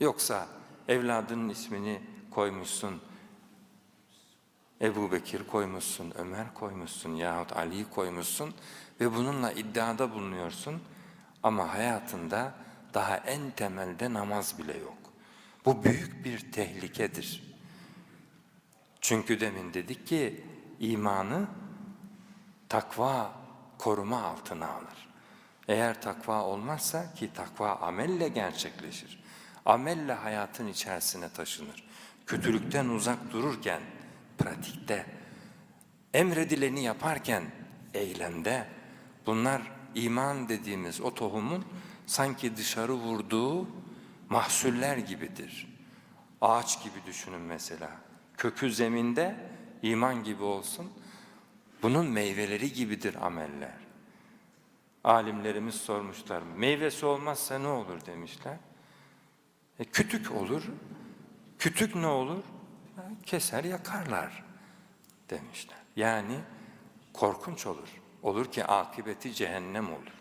Yoksa evladının ismini koymuşsun, Ebu Bekir koymuşsun, Ömer koymuşsun yahut Ali koymuşsun ve bununla iddiada bulunuyorsun ama hayatında daha en temelde namaz bile yok. Bu büyük bir tehlikedir. Çünkü demin dedik ki imanı takva koruma altına alır. Eğer takva olmazsa ki takva amelle gerçekleşir. Amelle hayatın içerisine taşınır. Kötülükten uzak dururken, pratikte, emredileni yaparken, eylemde bunlar iman dediğimiz o tohumun sanki dışarı vurduğu mahsuller gibidir. Ağaç gibi düşünün mesela. Kökü zeminde iman gibi olsun. Bunun meyveleri gibidir ameller. Alimlerimiz sormuşlar. Meyvesi olmazsa ne olur demişler. E, kütük olur. Kütük ne olur? Keser yakarlar demişler. Yani korkunç olur. Olur ki akıbeti cehennem olur.